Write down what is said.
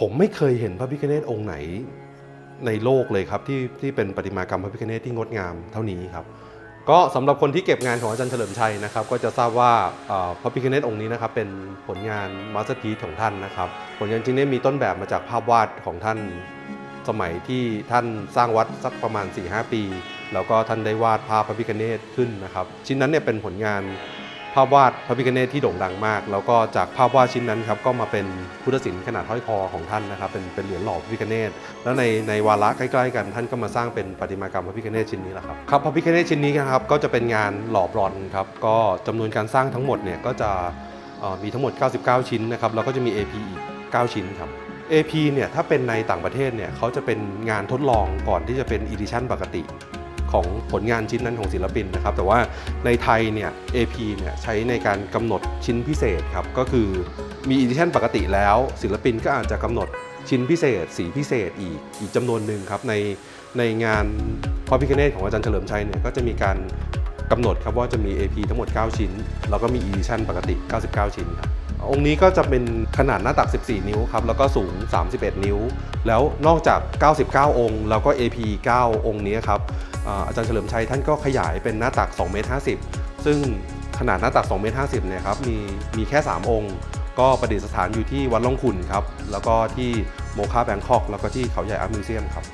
ผมไม่เคยเห็นพระพิฆเนศองค์ไหนในโลกเลยครับที่ที่เป็นประติมากรรมพระพิฆเนศที่งดงามเท่านี้ครับก็สำหรับคนที่เก็บงานของอาจารย์เฉลิมชัยนะครับ ก็จะทราบว่าพระพิฆเนศองค์นี้นะครับเป็นผลงานมาสเตอร์พีซของท่านนะครับผลงานชิ้นนี้มีต้นแบบมาจากภาพวาดของท่านสมัยที่ท่านสร้างวัดสักประมาณ 4-5 ปี แล้วก็ท่านได้วาดภาพพระพิฆเนศขึ้นนะครับ ชิ้นนั้นเนี่ยเป็นผลงาน ภาพวาดพระพิฆเนศที่โด่งดังมาก แล้วก็จากภาพวาดชิ้นนั้นครับก็มาเป็นพุทธศิลป์ขนาดห้อยคอของท่านนะครับเป็นเป็นเหรียญหล่อพระพิฆเนศแล้วในในวาระใกล้ๆกันท่านก็มาสร้างเป็นประติมากรรมพระพิฆเนศชิ้นนี้แหละครับครับพระพิฆเนศชิ้นนี้นะครับก็จะเป็นงานหล่อบรอนครับก็จำนวนการสร้างทั้งหมดเนี่ยก็จะมีทั้งหมด 99 ชิ้นนะครับแล้วก็จะมี AP อีก 9 ชิ้นครับ AP เนี่ยถ้าเป็นในต่างประเทศเนี่ยเขาจะเป็นงานทดลองก่อนที่จะเป็นอีดิชั่นปกติ ของผลงานชิ้นนั้นของศิลปินนะครับ แต่ว่าในไทยเนี่ย AP เนี่ยใช้ในการกำหนดชิ้นพิเศษครับ ก็คือมีอีดิชั่นปกติแล้ว ศิลปินก็อาจจะกำหนดชิ้นพิเศษ สีพิเศษอีกอีกจำนวนหนึ่งครับในในงานพระพิคเนตของอาจารย์เฉลิมชัยเนี่ยก็จะมีการกำหนดครับว่าจะมี AP ทั้งหมด 9 ชิ้น แล้วก็มีอีดิชั่นปกติ 99 ชิ้นครับ องค์นี้ก็จะเป็นขนาดหน้าตัก 14 นิ้วครับ แล้วก็สูง 31 นิ้ว แล้วนอกจาก 99 องค์ แล้วก็ AP 9 องค์นี้ครับอาอาจารย์เฉลิมชัยท่านก็ขยายเป็นหน้าตัก2เมตร50 ซึ่งขนาดหน้าตัก2เมตร50เนี่ยครับมีมีแค่ 3 องค์ ก็ประดิษฐานอยู่ที่วัดล่องขุนครับ แล้วก็ที่โมคาแบงคอก แล้วก็ที่เขาใหญ่อาร์ตมิวเซียมครับ